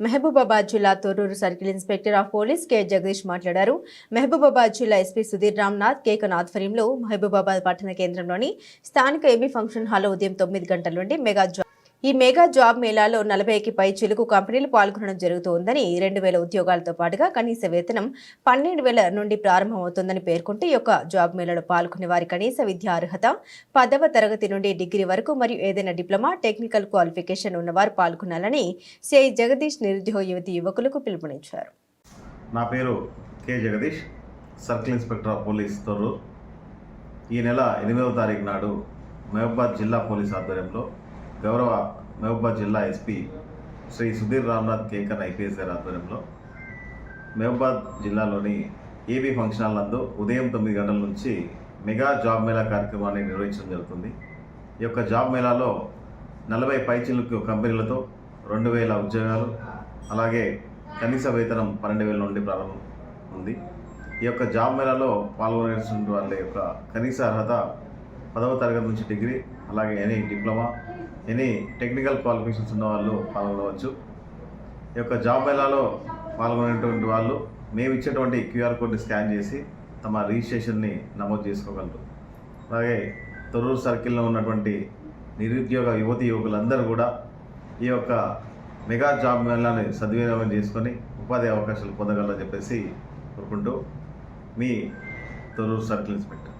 మహబూబాబాద్ జిల్లా Torrur circle inspector of police K. Jagadish మాట్లాడారు. మహబూబాబాద్ జిల్లా ఎస్పీ సుధీర్ రామ్నాథ్ కేకన్ ఆధ్వర్యంలో మహబూబాబాద్ పట్టణ కేంద్రంలోని స్థానిక ఏబీ ఫంక్షన్ హాల్లో ఉదయం తొమ్మిది గంటల నుండి మెగా ఈ మెగా జాబ్ మేళాలో నలభైకి పై చిలుకు కంపెనీలు పాల్గొనడం జరుగుతోందని రెండు వేల ఉద్యోగాలతో పాటుగా కనీస వేతనం పన్నెండు వేల నుండి ప్రారంభమవుతుందని పేర్కొంటూ ఈ యొక్క జాబ్ మేళాలో పాల్గొనే వారి కనీస విద్యా అర్హత పదవ తరగతి నుండి డిగ్రీ వరకు మరియు ఏదైనా డిప్లొమా టెక్నికల్ క్వాలిఫికేషన్ ఉన్నవారు పాల్గొనాలని సిఐ జగదీష్ నిరుద్యోగ యువతి యువకులకు పిలుపునిచ్చారు. నా పేరు K Jagadish circle inspector of police Torrur ఈ నెల ఎనిమిదవ తారీఖు నాడు మహబాద్ జిల్లా పోలీస్ ఆధ్వర్యంలో గౌరవ మహబూబాద్ జిల్లా ఎస్పీ శ్రీ సుధీర్ రామ్నాథ్ కేకర్ ఐపీఎస్ గారి ఆధ్వర్యంలో మహబూబాద్ జిల్లాలోని ఏబీ ఫంక్షన్ హాల్ నందు ఉదయం తొమ్మిది గంటల నుంచి మెగా జాబ్ మేళా కార్యక్రమాన్ని నిర్వహించడం జరుగుతుంది. ఈ యొక్క జాబ్ మేళాలో నలభై పైచిలకు కంపెనీలతో రెండు వేల ఉద్యోగాలు అలాగే కనీస వేతనం పన్నెండు వేల నుండి ప్రారంభం ఉంది. ఈ యొక్క జాబ్ మేళాలో పాల్గొనేటువంటి వాళ్ళ యొక్క కనీస అర్హత పదవ తరగతి నుంచి డిగ్రీ అలాగే any diploma any technical qualifications ఉన్న వాళ్ళు పాల్గొనవచ్చు. ఈ యొక్క జాబ్ మేళాలో పాల్గొనేటువంటి వాళ్ళు మేము ఇచ్చేటువంటి క్యూఆర్ కోడ్ని స్కాన్ చేసి తమ రిజిస్ట్రేషన్ని నమోదు చేసుకోగలరు. అలాగే తొర్రూరు సర్కిల్లో ఉన్నటువంటి నిరుద్యోగ యువతి యువకులందరూ కూడా ఈ యొక్క మెగా జాబ్ మేళాని సద్వినియోగం చేసుకొని ఉపాధి అవకాశాలు పొందగలరని చెప్పేసి కోరుకుంటూ మీ తొర్రూరు సర్కిల్ ఇన్స్పెక్టర్.